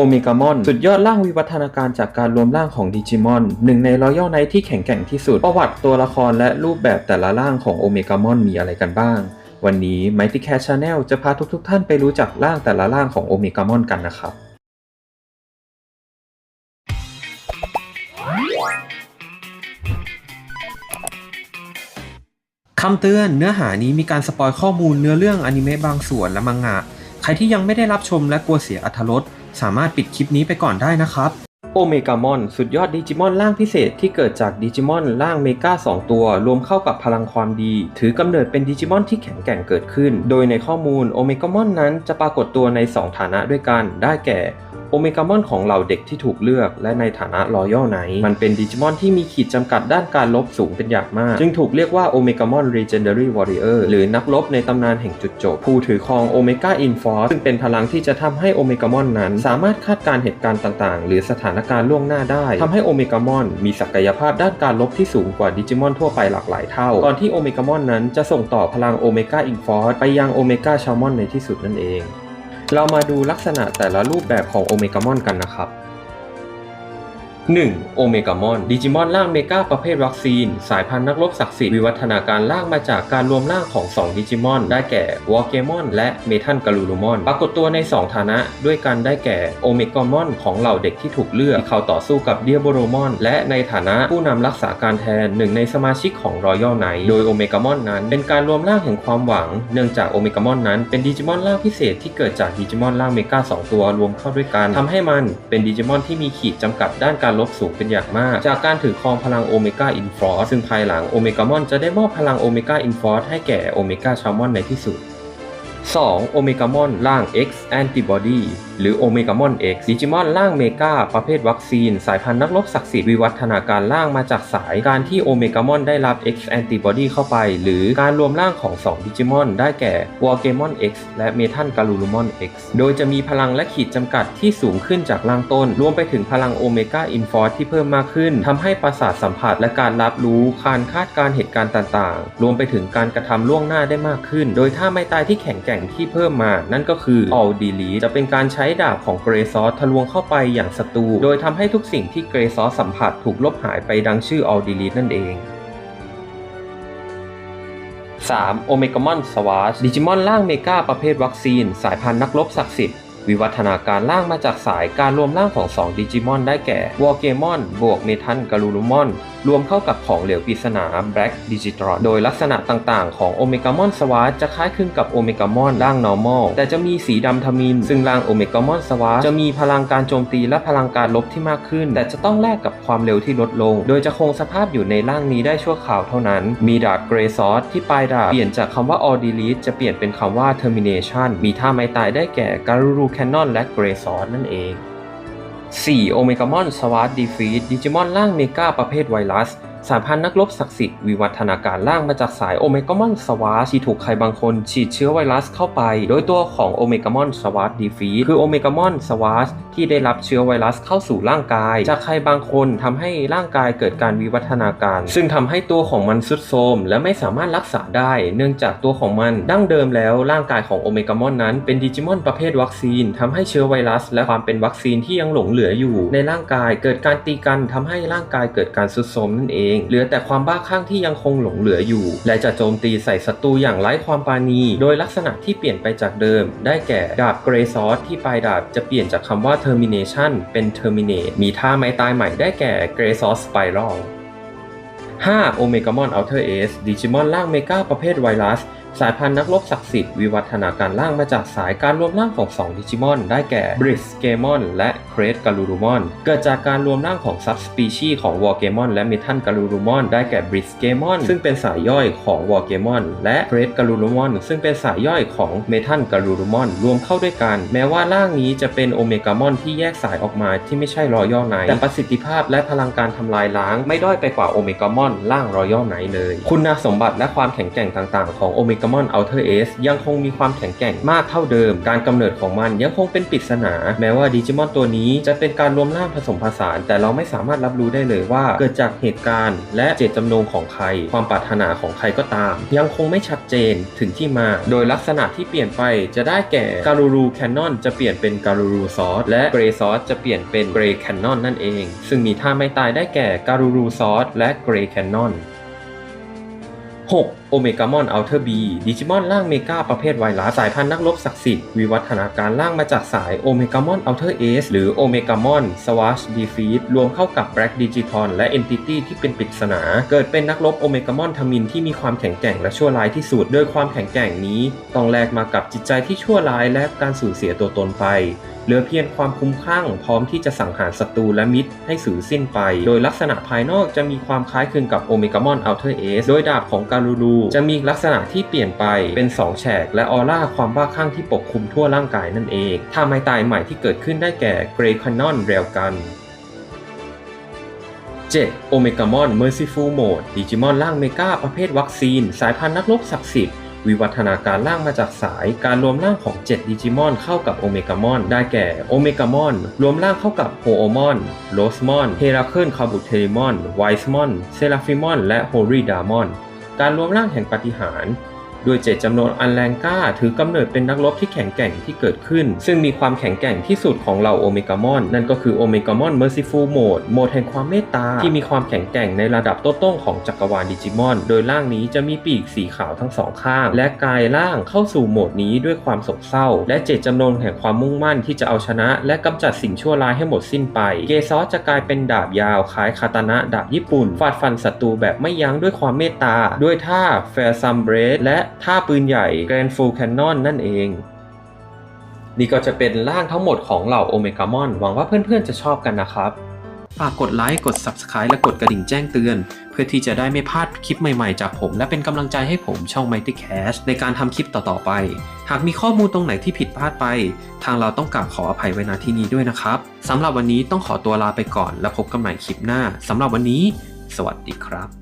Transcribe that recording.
โอเมกามอน สุดยอดร่างวิวัฒนาการจากการรวมร่างของดิจิมอน หนึ่งในรอยัลไนท์ที่แข็งแกร่งที่สุด ประวัติตัวละครและรูปแบบแต่ละร่างของโอเมกามอนมีอะไรกันบ้าง วันนี้ Mighty Cat Channel จะพาทุกๆทท่านไปรู้จักร่างแต่ละร่างของโอเมกามอนกันนะครับคำเตือนเนื้อหานี้มีการสปอยข้อมูลเนื้อเรื่องอนิเมะบางส่วนและมังงะ ใครที่ยังไม่ได้รับชมและกลัวเสียอรรถรส สามารถปิดคลิปนี้ไปก่อนได้นะครับโอเมกามอนสุดยอดดิจิมอนร่างพิเศษที่เกิดจากดิจิมอนร่างเมกา2 ตัว รวมเข้ากับพลังความดี ถือกำเนิดเป็นดิจิมอนที่แข็งแกร่งเกิดขึ้น โดยในข้อมูลโอเมกามอนนั้นจะปรากฏตัวใน 2 ฐานะด้วยกัน ได้แก่ โอเมกามอนของเหล่าเด็กที่ถูกเลือก และในฐานะรอยัลไนท์มันเป็นดิจิมอนที่มีขีดจำกัดด้านการลบสูงเป็นอย่างมาก จึงถูกเรียกว่าโอเมกามอน Legendary Warrior หรือนักรบในตำนานแห่งจุดจบ ผู้ถือครองโอเมก้าอินฟอร์ซึ่งเป็นพลังที่จะทำให้โอเมกามอนนั้น สามารถคาดการณ์เหตุการณ์ต่างๆ หรือสถานการณ์ล่วงหน้าได้ทำให้โอเมกามอนมีศักยภาพด้านการลบที่สูงกว่าดิจิมอนทั่วไปหลากหลายเท่า ก่อนที่โอเมกามอนนั้นจะส่งต่อพลังโอเมก้าอินฟอร์ไปยังโอเมก้าชามอนในที่สุดนั่นเอง เรามาดูลักษณะแต่ละรูปแบบของโอเมกามอนกันนะครับ 1. โอเมกามอนดิจิมอนร่างเมกาประเภทวัคซีน สายพันธุ์นักรบศักดิ์สิทธิ์วิวัฒนาการร่างมาจากการรวมร่างของ 2 ดิจิมอน ได้แก่วอลเกมอนและเมทัลกาลูรูมอน ปรากฏตัวใน 2 ฐานะ ด้วยกันได้แก่โอเมกามอนของเหล่าเด็กที่ถูกเลือกที่เขาต่อสู้กับเดียโบโรมอน และในฐานะผู้นำรักษาการแทนหนึ่งในสมาชิกของรอยัลไนโดยโอเมกามอนนั้น เป็นการรวมร่างแห่งความหวัง เนื่องจากโอเมกามอนนั้นเป็นดิจิมอนร่างพิเศษที่เกิดจากดิจิมอนร่างเมกา2ตัวรวมเข้าด้วยกันทำให้มันเป็นดิจิมอนที่มีขีดจำกัดด้านการลบสูงเป็นอย่างมาก จากการถือครองพลังโอเมก้าอินฟอร์ซึ่งภายหลังโอเมกามอนจะได้มอบพลังโอเมก้าอินฟอร์ให้แก่โอเมก้าชามอนในที่สุด 2. โอเมกามอนร่าง X Antibody หรือโอเมกามอน X ดิจิมอนร่างเมกาประเภทวัคซีน สายพันธุ์นักรบศักดิ์สิทธิ์วิวัฒนาการร่างมาจากสายการที่โอเมกามอนได้รับ X Antibody เข้าไป หรือการรวมร่างของ 2 ดิจิมอน ได้แก่วอลเกมอน X และเมทัลกาลูรูมอน X โดยจะมีพลังและขีดจำกัดที่สูงขึ้นจากร่างต้น รวมไปถึงพลังโอเมกาอินฟอร์ที่เพิ่มมากขึ้นทำให้ประสาทสัมผัสและการรับรู้การคาดการเหตุการณ์ต่างๆ รวมไปถึงการกระทำล่วงหน้าได้มากขึ้น โดยท่าไม่ตายที่แข็งแกร่งที่เพิ่มมา นั่นก็คือ All Delete จะเป็นการใช้ดาบของเกรซอสทะลวงเข้าไปอย่างศัตรู โดยทำให้ทุกสิ่งที่เกรซอสสัมผัสถูกลบหายไปดังชื่อ All Delete นั่นเอง 3. โอเมกามอนสวาชดิจิมอนร่างเมกาประเภทวัคซีน สายพันธุ์นักรบศักดิ์สิทธิ์วิวัฒนาการร่างมาจากสายการรวมร่างของ 2 ดิจิมอนได้แก่วอลเกมอนบวกเมทัลกาลูรูมอนรวมเข้ากับของเหลวปริศนา Black Digitron โดยลักษณะต่างๆ ของโอเมกามอนสวาจะคล้ายคลึงกับโอเมกามอนร่าง normal แต่จะมีสีดำทมิน ซึ่งร่างโอเมกามอนสวาจะมีพลังการโจมตีและพลังการลบที่มากขึ้น แต่จะต้องแลกกับความเร็วที่ลดลง โดยจะคงสภาพอยู่ในร่างนี้ได้ชั่วคราวเท่านั้น มีดาบเกรซอสที่ปลายดาบเปลี่ยนจากคำว่า all delete จะเปลี่ยนเป็นคำว่า termination มีท่าไม้ตายได้แก่การูรูแคนนอนและเกรซอสนั่นเอง 4. โอเมกามอนสวาร์ดดีฟีดดิจิมอนร่างเมกาประเภทไวรัส สายพันธุ์นักรบศักดิ์สิทธิ์วิวัฒนาการร่างมาจากสายโอเมกามอนสวาร์ที่ถูกใครบางคนฉีดเชื้อไวรัสเข้าไป โดยตัวของโอเมกามอนสวาร์ดดีฟีคือโอเมกามอนสวาร์ที่ได้รับเชื้อไวรัสเข้าสู่ร่างกาย จากใครบางคนทำให้ร่างกายเกิดการวิวัฒนาการ ซึ่งทำให้ตัวของมันสุดโทมและไม่สามารถรักษาได้ เนื่องจากตัวของมันดั้งเดิมแล้วร่างกายของโอเมกามอนนั้นเป็นดิจิมอนประเภทวัคซีนทำให้เชื้อไวรัส และความเป็นวัคซีนที่ยังหลงเหลืออยู่ ในร่างกายเกิดการตีกันทำให้ร่างกายเกิดการสุดโทมนั่นเองเหลือแต่ความบ้าคลั่งที่ยังคงหลงเหลืออยู่ และจะโจมตีใส่ศัตรูอย่างไร้ความปราณี โดยลักษณะที่เปลี่ยนไปจากเดิม ได้แก่ดาบเกรซอสที่ปลายดาบจะเปลี่ยนจากคำว่า termination เป็น terminate มีท่าไม้ตายใหม่ได้แก่เกรซอสสไปรัล 5. โอเมกามอนอัลเทอร์เอสดิจิมอนล่างเมกาประเภทไวรัส สายพันธุ์นักรบศักดิ์สิทธิ์วิวัฒนาการร่างมาจากสายการรวมร่างของ 2 ดิจิมอน ได้แก่บริสเกมอนและเครสกาลูรูมอน เกิดจากการรวมร่างของซับสปีชีของวอลเกมอนและเมทัลกาลูรูมอนได้แก่บริสเกมอนซึ่งเป็นสายย่อยของวอลเกมอนและเครสกาลูรูมอนซึ่งเป็นสายย่อยของเมทัลกาลูรูมอนรวมเข้าด้วยกัน แม้ว่าร่างนี้จะเป็นโอเมกามอนที่แยกสายออกมาที่ไม่ใช่รอยัลไนแต่ประสิทธิภาพและพลังการทำลายล้าง ไม่ด้อยไปกว่าโอเมกามอนร่างรอยัลไนเลย คุณสมบัติและความแข็งแกร่งต่าง ๆ ของโอเมกามอนอัลเทอร์เอสยังคงมีความแข็งแกร่งมากเท่าเดิม การกำเนิดของมันยังคงเป็นปริศนา แม้ว่าดิจิมอนตัวนี้จะเป็นการรวมร่างผสมผสาน แต่เราไม่สามารถรับรู้ได้เลยว่า เกิดจากเหตุการณ์ และเจตจำนงของใคร ความปรารถนาของใครก็ตาม ยังคงไม่ชัดเจนถึงที่มา โดยลักษณะที่เปลี่ยนไปจะได้แก่การูรูแคนนอนจะเปลี่ยนเป็นการูรูซอสและเกรซอสจะเปลี่ยนเป็นเกรแคนนอนนั่นเอง ซึ่งมีท่าไม่ตายได้แก่การูรูซอสและเกรแคนนอน 6. โอเมกามอนอัลเทอร์บีดิจิมอนร่างเมกาประเภทไวรัสสายพันธุ์นักรบศักดิ์สิทธิ์วิวัฒนาการร่างมาจากสายโอเมกามอนอัลเทอร์เอสหรือโอเมกามอนสวาชดีฟีดรวมเข้ากับแบล็กดิจิทอนและเอนติตี้ที่เป็นปริศนา เกิดเป็นนักรบโอเมกามอนทมินที่มีความแข็งแกร่งและชั่วร้ายที่สุดโดยความแข็งแกร่งนี้ ต้องแลกมากับจิตใจที่ชั่วร้ายและการสูญเสียตัวตนไป เหลือเพียงความคุ้มคลั่งพร้อมที่จะสังหารศัตรูและมิตรให้สูญสิ้นไป โดยลักษณะภายนอกจะมีความคล้ายคลึงกับโอเมกามอนอัลเทอร์เอสโดยดาบของการูรูจะมีลักษณะที่เปลี่ยนไปเป็น 2 แฉก และออร่าความบ้าคลั่งที่ปกคลุมทั่วร่างกายนั่นเองท่าไม้ตายใหม่ที่เกิดขึ้นได้แก่เกรย์คานอนเรลกัน 7. โอเมกามอน Merciful Mode ดิจิมอนร่างเมกาประเภทวัคซีน สายพันธุ์นักรบศักดิ์สิทธิ์ วิวัฒนาการร่างมาจากสายการรวมร่างของ 7 ดิจิมอนเข้ากับโอเมกามอน ได้แก่โอเมกามอน รวมร่างเข้ากับโฮโอมอน โลสมอน เฮราเคิลคาบุเทริมอน ไวส์มอน เซราฟิมอน และโฮรีดามอน การรวมร่างแห่งปฏิหาร ด้วยเจตจำนวนอันแรงกล้า ถือกำเนิดเป็นนักรบที่แข็งแกร่งที่เกิดขึ้น ซึ่งมีความแข็งแกร่งที่สุดของเหล่าโอเมกามอน นั่นก็คือโอเมกามอนเมอร์ซิฟูลโหมดโหมดแห่งความเมตตา ที่มีความแข็งแกร่งในระดับต้นๆของจักรวาลดิจิมอน โดยร่างนี้จะมีปีกสีขาวทั้งสองข้าง และกายร่างเข้าสู่โหมดนี้ด้วยความโศกเศร้า และเจตจำนงแห่งความมุ่งมั่นที่จะเอาชนะ และกำจัดสิ่งชั่วร้ายให้หมดสิ้นไป เกซอสจะกลายเป็นดาบยาวคล้ายคาตานะดาบญี่ปุ่นฟาดฟันศัตรูแบบไม่ยั้งด้วยความเมตตา ด้วยท่าแฟร์ซัมเบรสและ ท่าปืนใหญ่แกรนฟูลแคนนอนนั่นเอง นี่ก็จะเป็นร่างทั้งหมดของเหล่าโอเมกามอน หวังว่าเพื่อนๆจะชอบกันนะครับฝากกดไลค์ กด Subscribe และกดกระดิ่งแจ้งเตือน เพื่อที่จะได้ไม่พลาดคลิปใหม่ๆจากผม และเป็นกำลังใจให้ผมช่อง Mighty Cash ในการทำคลิปต่อๆไป หากมีข้อมูลตรงไหนที่ผิดพลาดไป ทางเราต้องกราบขออภัยไว้ณที่นี้ด้วยนะครับสำหรับวันนี้ต้องขอตัวลาไปก่อน แล้วพบกันใหม่คลิปหน้าสำหรับวันนี้ สวัสดีครับ